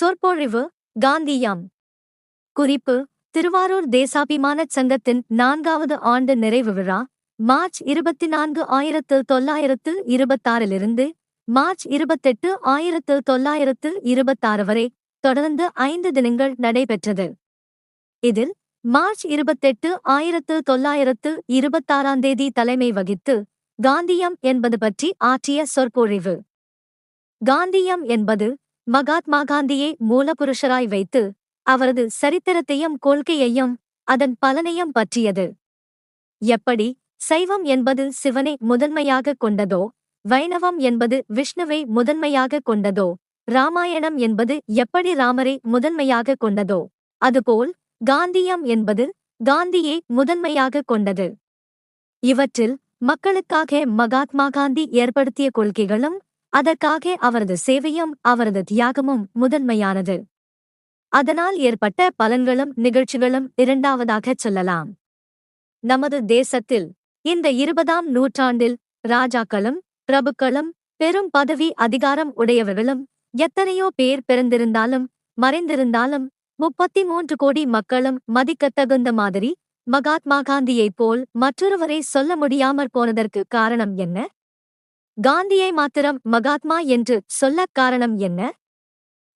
சொற்பொழிவு காந்தியம். குறிப்பு திருவாரூர் தேசாபிமான சங்கத்தின் நான்காவது ஆண்டு நிறைவு விழா மார்ச் இருபத்தி நான்கு ஆயிரத்து தொள்ளாயிரத்து இருபத்தாறிலிருந்து மார்ச் இருபத்தெட்டு ஆயிரத்து தொள்ளாயிரத்து இருபத்தாறு வரை தொடர்ந்து ஐந்து தினங்கள் நடைபெற்றது. இதில் மார்ச் இருபத்தெட்டு ஆயிரத்து தொள்ளாயிரத்து இருபத்தாறாம் தேதி தலைமை வகித்து காந்தியம் என்பது பற்றி ஆற்றிய சொற்பொழிவு. காந்தியம் என்பது மகாத்மா காந்தியை மூலபுருஷராய் வைத்து அவரது சரித்திரத்தையும் கொள்கையையும் அதன் பலனையும் பற்றியது. எப்படி? சைவம் என்பது சிவனை முதன்மையாகக் கொண்டதோ வைணவம் என்பது விஷ்ணுவை முதன்மையாகக் கொண்டதோ ராமாயணம் என்பது எப்படி ராமரை முதன்மையாகக் கொண்டதோ அதுபோல் காந்தியம் என்பது காந்தியை முதன்மையாகக் கொண்டது. இவற்றில் மக்களுக்காக மகாத்மா காந்தி ஏற்படுத்திய கொள்கைகளும் அதற்காக அவரது சேவையும் அவரது தியாகமும் முதன்மையானது. அதனால் ஏற்பட்ட பலன்களும் நிகழ்ச்சிகளும் இரண்டாவதாகச் சொல்லலாம். நமது தேசத்தில் இந்த இருபதாம் நூற்றாண்டில் ராஜாக்களும் பிரபுக்களும் பெரும் பதவி அதிகாரம் உடையவர்களும் எத்தனையோ பேர் பிறந்திருந்தாலும் மறைந்திருந்தாலும் முப்பத்தி மூன்று கோடி மக்களும் மதிக்கத்தகுந்த மாதிரி மகாத்மா காந்தியைப் போல் மற்றொருவரை சொல்ல முடியாமற் போனதற்கு காரணம் என்ன? காந்தியை மாத்திரம் மகாத்மா என்று சொல்லக் காரணம் என்ன?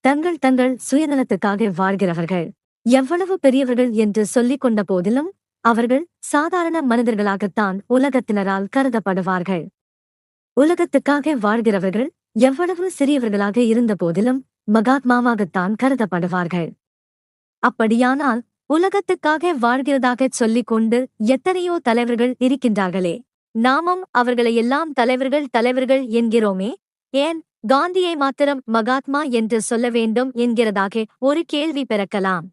தங்கள் தங்கள் சுயநலத்துக்காக வாழ்கிறவர்கள் எவ்வளவு பெரியவர்கள் என்று சொல்லிக் கொண்ட போதிலும் அவர்கள் சாதாரண மனிதர்களாகத்தான் உலகத்தினரால் கருதப்படுவார்கள். உலகத்துக்காக வாழ்கிறவர்கள் எவ்வளவு சிறியவர்களாக இருந்த போதிலும் மகாத்மாவாகத்தான் கருதப்படுவார்கள். அப்படியானால் உலகத்துக்காக வாழ்கிறதாகச் சொல்லிக் கொண்டு எத்தனையோ தலைவர்கள் இருக்கின்றார்களே. நாமும் அவர்களையெல்லாம் தலைவர்கள் தலைவர்கள் என்கிறோமே. ஏன்? காந்தியை மாத்திரம் மகாத்மா என்று சொல்ல வேண்டும் என்கிறதாக ஒரு கேள்வி பிறக்கலாம்.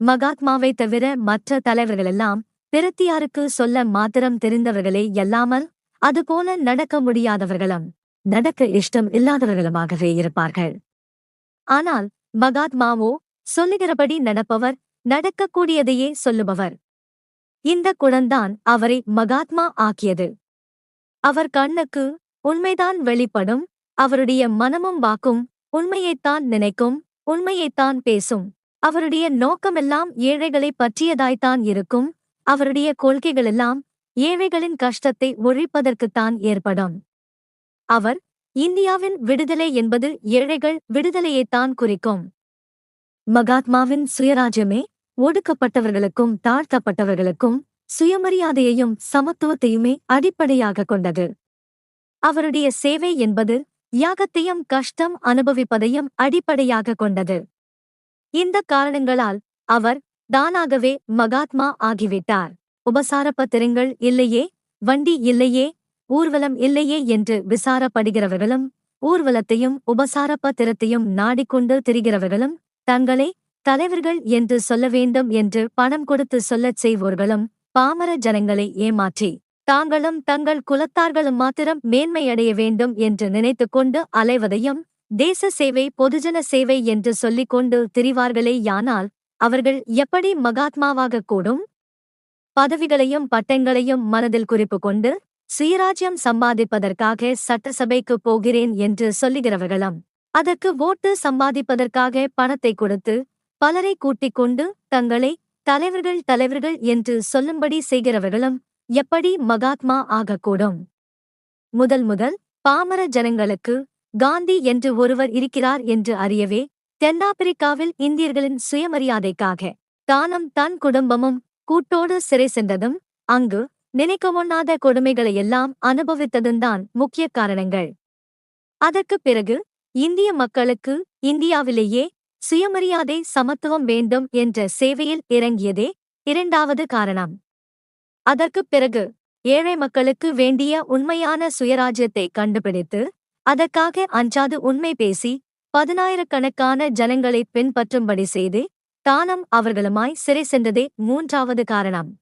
மகாத்மாவை தவிர மற்ற தலைவர்களெல்லாம் பிரத்தியாருக்கு சொல்ல மாத்திரம் தெரிந்தவர்களே அல்லாமல் அதுபோல நடக்க முடியாதவர்களும் நடக்க இஷ்டம் இல்லாதவர்களுமாகவே இருப்பார்கள். ஆனால் மகாத்மாவோ சொல்லுகிறபடி நடப்பவர் நடக்கக்கூடியதையே சொல்லுபவர். இந்த குணந்தான் அவரை மகாத்மா ஆக்கியது. அவர் கண்ணுக்கு உண்மைதான் வெளிப்படும் அவருடைய மனமும் வாக்கும் உண்மையைத்தான் நினைக்கும் உண்மையைத்தான் பேசும். அவருடைய நோக்கமெல்லாம் ஏழைகளை பற்றியதாய்த்தான் இருக்கும் அவருடைய கொள்கைகளெல்லாம் ஏழைகளின் கஷ்டத்தை ஒழிப்பதற்குத்தான் ஏற்படும். அவர் இந்தியாவின் விடுதலை என்பது ஏழைகள் விடுதலையைத்தான் குறிக்கும். மகாத்மாவின் சுயராஜ்யமே ஒடுக்கப்பட்டவர்களுக்கும் தாழ்த்தப்பட்டவர்களுக்கும் சுயமரியாதையையும் சமத்துவத்தையுமே அடிப்படையாக கொண்டது. அவருடைய சேவை என்பது யாகத்தையும் கஷ்டம் அனுபவிப்பதையும் அடிப்படையாக கொண்டது. இந்த காரணங்களால் அவர் தானாகவே மகாத்மா ஆகிவிட்டார். உபசார பத்திரங்கள் இல்லையே வண்டி இல்லையே ஊர்வலம் இல்லையே என்று விசாரப்படுகிறவர்களும் ஊர்வலத்தையும் உபசார பத்திரத்தையும் நாடிக்கொண்டு திரிகிறவர்களும் தங்களை தலைவர்கள் என்று சொல்ல வேண்டும் என்று பணம் கொடுத்து சொல்லச் செய்வோர்களும் பாமர ஜனங்களை ஏமாற்றி தாங்களும் தங்கள் குலத்தார்களும் மாத்திரம் மேன்மையடைய வேண்டும் என்று நினைத்துக்கொண்டு அலைவதையும் தேச சேவை பொதுஜன சேவை என்று சொல்லிக் கொண்டு திரிவார்களே யானால் அவர்கள் எப்படி மகாத்மாவாகக் கூடும்? பதவிகளையும் பட்டங்களையும் மனதில் குறிப்பு கொண்டு சுயராஜ்யம் சம்பாதிப்பதற்காக சட்டசபைக்கு போகிறேன் என்று சொல்லுகிறவர்களும். அதற்கு ஓட்டு சம்பாதிப்பதற்காக பணத்தை கொடுத்து பலரை கூட்டிக் கொண்டு தங்களை தலைவர்கள் தலைவர்கள் என்று சொல்லும்படி செய்கிறவர்களும் எப்படி மகாத்மா ஆகக்கூடும்? முதல் முதல் பாமர ஜனங்களுக்கு காந்தி என்று ஒருவர் இருக்கிறார் என்று அறியவே தென்னாப்பிரிக்காவில் இந்தியர்களின் சுயமரியாதைக்காக தானும் தன் குடும்பமும் கூட்டோடு சிறை சென்றதும் அங்கு நினைக்கவொண்ணாத கொடுமைகளையெல்லாம் அனுபவித்ததும்தான் முக்கிய காரணங்கள். அதற்குப் பிறகு இந்திய மக்களுக்கு இந்தியாவிலேயே சுயமரியாதை சமத்துவம் வேண்டும் என்ற சேவையில் இறங்கியதே இரண்டாவது காரணம். அதற்குப் பிறகு ஏழை மக்களுக்கு வேண்டிய உண்மையான சுயராஜ்யத்தை கண்டுபிடித்து அதற்காக அஞ்சாது உண்மை பேசி பதினாயிரக்கணக்கான ஜனங்களை பின்பற்றும்படி செய்து தானும் அவர்களுமாய் சிறை சென்றதே மூன்றாவது காரணம்.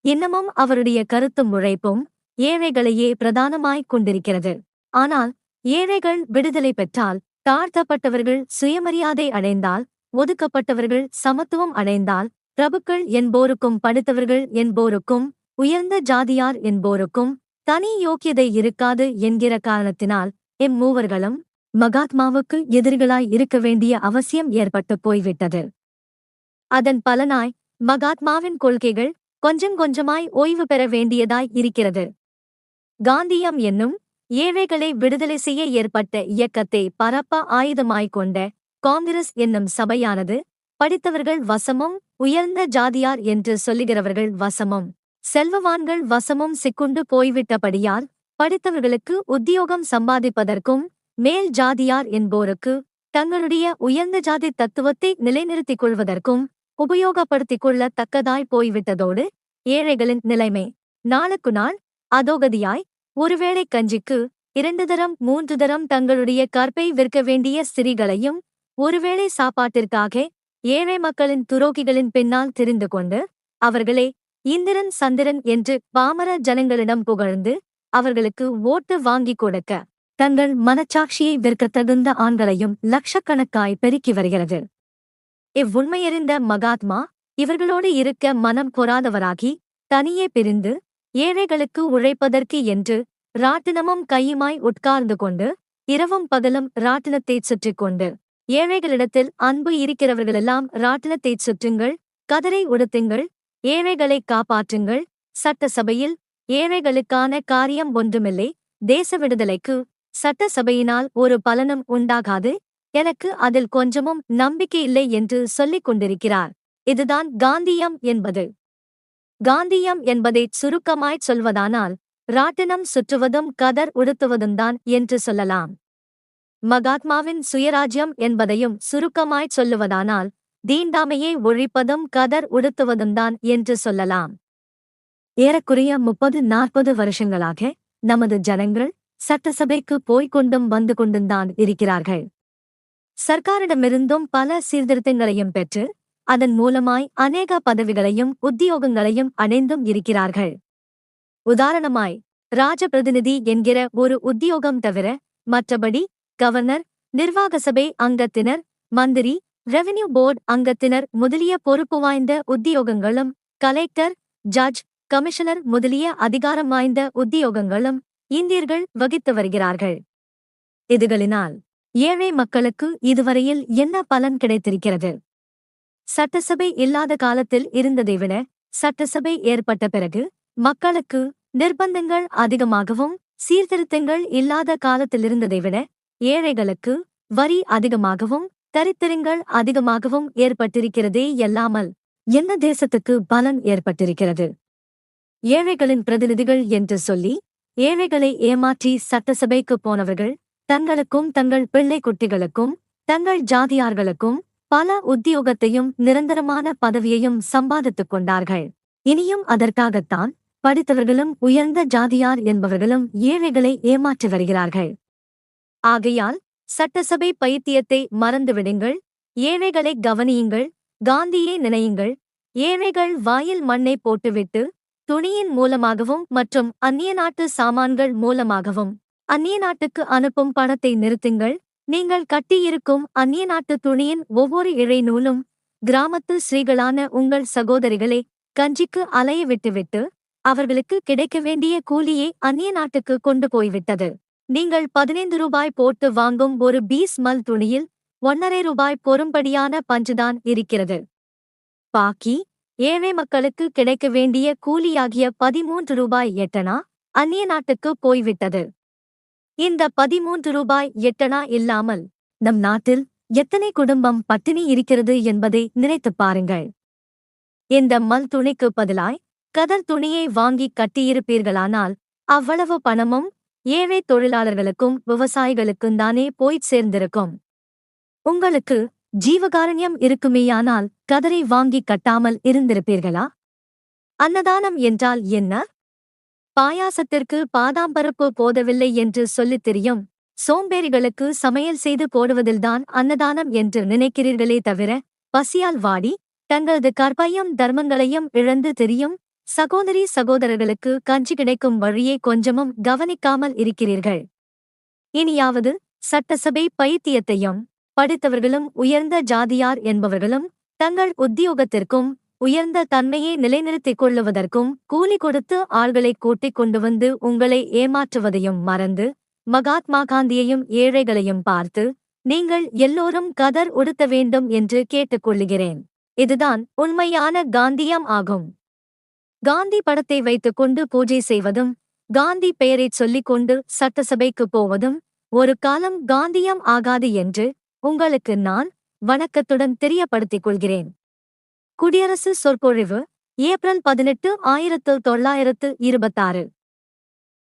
இன்னமும் அவருடைய கருத்தும் உழைப்பும் ஏழைகளையே பிரதானமாய்க் கொண்டிருக்கிறது. ஆனால் ஏழைகள் விடுதலை பெற்றால் தாழ்த்தப்பட்டவர்கள் சுயமரியாதை அடைந்தால் ஒதுக்கப்பட்டவர்கள் சமத்துவம் அடைந்தால் பிரபுக்கள் என்போருக்கும் படித்தவர்கள் என்போருக்கும் உயர்ந்த ஜாதியார் என்போருக்கும் தனி யோக்கியதை இருக்காது என்கிற காரணத்தினால் இம்மூவர்களும் மகாத்மாவுக்கு எதிரிகளாய் இருக்க வேண்டிய அவசியம் ஏற்பட்டு போய்விட்டது. அதன் பலனாய் மகாத்மாவின் கொள்கைகள் கொஞ்சம் கொஞ்சமாய் ஓய்வு பெற வேண்டியதாய் இருக்கிறது. காந்தியம் என்னும் ஏழைகளை விடுதலை செய்ய ஏற்பட்ட இயக்கத்தை பரப்ப ஆயுதமாய்க் கொண்ட காங்கிரஸ் என்னும் சபையானது படித்தவர்கள் வசமும் உயர்ந்த ஜாதியார் என்று சொல்லுகிறவர்கள் வசமும். செல்வவான்கள் வசமும் சிக்குண்டு போய்விட்டபடியால் படித்தவர்களுக்கு உத்தியோகம் சம்பாதிப்பதற்கும் மேல் ஜாதியார் என்போருக்கு தங்களுடைய உயர்ந்த ஜாதி தத்துவத்தை நிலைநிறுத்திக் கொள்வதற்கும் உபயோகப்படுத்திக் கொள்ளத்தக்கதாய் போய்விட்டதோடு ஏழைகளின் நிலைமை. நாளுக்கு நாள் அதோகதியாய் ஒருவேளை கஞ்சிக்கு இரண்டு தரம் மூன்று தரம் தங்களுடைய கற்பை விற்க வேண்டிய ஸ்திரீகளையும் ஒருவேளை சாப்பாட்டிற்காக ஏழை மக்களின் துரோகிகளின் பின்னால் தெரிந்து கொண்டு அவர்களே இந்திரன் சந்திரன் என்று பாமர ஜனங்களிடம் புகழ்ந்து அவர்களுக்கு ஓட்டு வாங்கிக் கொடுக்க தங்கள் மனச்சாட்சியை விற்கத் தகுந்த ஆண்களையும் லட்சக்கணக்காய் பெருக்கி வருகிறது. இவ்வுண்மையறிந்த மகாத்மா இவர்களோடு இருக்க மனம் பொறாதவராகி தனியே பிரிந்து ஏழைகளுக்கு உழைப்பதற்கு என்று ராட்டினமும் கையுமாய் உட்கார்ந்து கொண்டு இரவும் பகலும் ராட்டினத்தைச் சுற்றிக் கொண்டு. ஏழைகளிடத்தில் அன்பு இருக்கிறவர்களெல்லாம் ராட்டினத்தைச் சுற்றுங்கள் கதரை உடுத்துங்கள் ஏழைகளை காப்பாற்றுங்கள். சட்டசபையில் ஏழைகளுக்கான காரியம் ஒன்றுமில்லை தேச விடுதலைக்கு சட்டசபையினால் ஒரு பலனும் உண்டாகாது எனக்கு அதில் கொஞ்சமும் நம்பிக்கையில்லை என்று சொல்லிக் கொண்டிருக்கிறார். இதுதான் காந்தியம் என்பது. காந்தியம் என்பதைச் சுருக்கமாய்ச் சொல்வதானால் ராட்டினம் சுற்றுவதும் கதர் உடுத்துவதும்தான் என்று சொல்லலாம். மகாத்மாவின் சுயராஜ்யம் என்பதையும் சுருக்கமாய்ச் சொல்லுவதானால் தீண்டாமையை ஒழிப்பதும் கதர் உடுத்துவதும்தான் என்று சொல்லலாம். ஏறக்குறைய முப்பது நாற்பது வருஷங்களாக நமது ஜனங்கள் சட்டசபைக்கு போய்க் கொண்டும் வந்து கொண்டும்தான் இருக்கிறார்கள். சர்க்காரிடமிருந்தும் பல சீர்திருத்தங்களையும் பெற்று அதன் மூலமாய் அநேக பதவிகளையும் உத்தியோகங்களையும் அடைந்தும் இருக்கிறார்கள். உதாரணமாய் ராஜபிரதிநிதி என்கிற ஒரு உத்தியோகம் தவிர மற்றபடி கவர்னர் நிர்வாக சபை அங்கத்தினர் மந்திரி ரெவென்யூ போர்டு அங்கத்தினர் முதலிய பொறுப்பு வாய்ந்த உத்தியோகங்களும் கலெக்டர் ஜட்ஜ் கமிஷனர் முதலிய அதிகாரம் வாய்ந்த உத்தியோகங்களும் இந்தியர்கள் வகித்து வருகிறார்கள். இதுகளினால் ஏழை மக்களுக்கு இதுவரையில் என்ன பலன் கிடைத்திருக்கிறது? சட்டசபை இல்லாத காலத்தில் இருந்ததை விட சட்டசபை ஏற்பட்ட பிறகு மக்களுக்கு நிர்பந்தங்கள் அதிகமாகவும் சீர்திருத்தங்கள் இல்லாத காலத்தில் இருந்ததை விட ஏழைகளுக்கு வரி அதிகமாகவும் தரித்திரங்கள் அதிகமாகவும் ஏற்பட்டிருக்கிறதே அல்லாமல் என்ன தேசத்துக்கு பலன் ஏற்பட்டிருக்கிறது? ஏழைகளின் பிரதிநிதிகள் என்று சொல்லி ஏழைகளை ஏமாற்றி சட்டசபைக்கு போனவர்கள் தங்களுக்கும் தங்கள் பிள்ளை குட்டிகளுக்கும் தங்கள் ஜாதியார்களுக்கும் பல உத்தியோகத்தையும் நிரந்தரமான பதவியையும் சம்பாதித்துக் கொண்டார்கள். இனியும் அதற்காகத்தான் படித்தவர்களும் உயர்ந்த ஜாதியார் என்பவர்களும் ஏழைகளை ஏமாற்றி வருகிறார்கள். ஆகையால் சட்டசபை பைத்தியத்தை மறந்துவிடுங்கள். ஏழைகளை கவனியுங்கள். காந்தியை நினையுங்கள். ஏழைகள் வாயில் மண்ணை போட்டுவிட்டு துணியின் மூலமாகவும் மற்றும் அந்நிய நாட்டு சாமான்கள் மூலமாகவும் அந்நிய நாட்டுக்கு அனுப்பும் பணத்தை நிறுத்துங்கள். நீங்கள் கட்டியிருக்கும் அந்நிய நாட்டு துணியின் ஒவ்வொரு இழை நூலும் கிராமத்து ஸ்ரீகளான உங்கள் சகோதரிகளை கஞ்சிக்கு அலைய விட்டுவிட்டு அவர்களுக்கு கிடைக்க வேண்டிய கூலியை அந்நிய நாட்டுக்கு கொண்டு போய்விட்டது. நீங்கள் பதினைந்து ரூபாய் போட்டு வாங்கும் ஒரு பீஸ் மல் துணியில் ஒன்னரை ரூபாய் பொறும்படியான பஞ்சுதான் இருக்கிறது. பாக்கி ஏழை மக்களுக்கு கிடைக்க வேண்டிய கூலியாகிய பதிமூன்று ரூபாய் எட்டனா அந்நிய நாட்டுக்கு போய்விட்டது. இந்த பதிமூன்று ரூபாய் எட்டனா இல்லாமல் நம் நாட்டில் எத்தனை குடும்பம் பட்டினி இருக்கிறது என்பதை நினைத்துப் பாருங்கள். இந்த மல் துணிக்கு பதிலாய் கதர் துணியை வாங்கி கட்டியிருப்பீர்களானால் அவ்வளவு பணமும் ஏழை தொழிலாளர்களுக்கும் விவசாயிகளுக்கும் தானே போய்ச் சேர்ந்திருக்கும். உங்களுக்கு ஜீவகாரண்யம் இருக்குமேயானால் கதரை வாங்கி கட்டாமல் இருந்திருப்பீர்களா? அன்னதானம் என்றால் என்ன? பாயாசத்திற்கு பாதாம்பருப்பு போதவில்லை என்று சொல்லித் தெரியும். சோம்பேறிகளுக்கு சமையல் செய்து போடுவதில்தான் அன்னதானம் என்று நினைக்கிறீர்களே தவிர பசியால் வாடி தங்களது கற்பையும் தர்மங்களையும் இழந்து தெரியும். சகோதரி சகோதரர்களுக்கு கஞ்சி கிடைக்கும் வழியை கொஞ்சமும் கவனிக்காமல் இருக்கிறீர்கள். இனியாவது சட்டசபை பைத்தியத்தையும் படித்தவர்களும் உயர்ந்த ஜாதியார் என்பவர்களும் தங்கள் உத்தியோகத்திற்கும் உயர்ந்த தன்மையை நிலைநிறுத்திக் கொள்ளுவதற்கும் கூலி கொடுத்து ஆள்களை கூட்டிக் கொண்டு வந்து உங்களை ஏமாற்றுவதையும் மறந்து மகாத்மா காந்தியையும் ஏழைகளையும் பார்த்து நீங்கள் எல்லோரும் கதர் உடுத்த வேண்டும் என்று கேட்டுக்கொள்ளுகிறேன் இதுதான் உண்மையான காந்தியம் ஆகும் காந்தி படத்தை வைத்துக்கொண்டு பூஜை செய்வதும் காந்தி பெயரைச் சொல்லிக்கொண்டு சட்டசபைக்கு போவதும் ஒரு காலம் காந்தியம் ஆகாது என்று உங்களுக்கு நான் வணக்கத்துடன் தெரியப்படுத்திக் கொள்கிறேன். குடியரசு சொற்பொழிவு ஏப்ரல் பதினெட்டு ஆயிரத்து தொள்ளாயிரத்து இருபத்தாறு.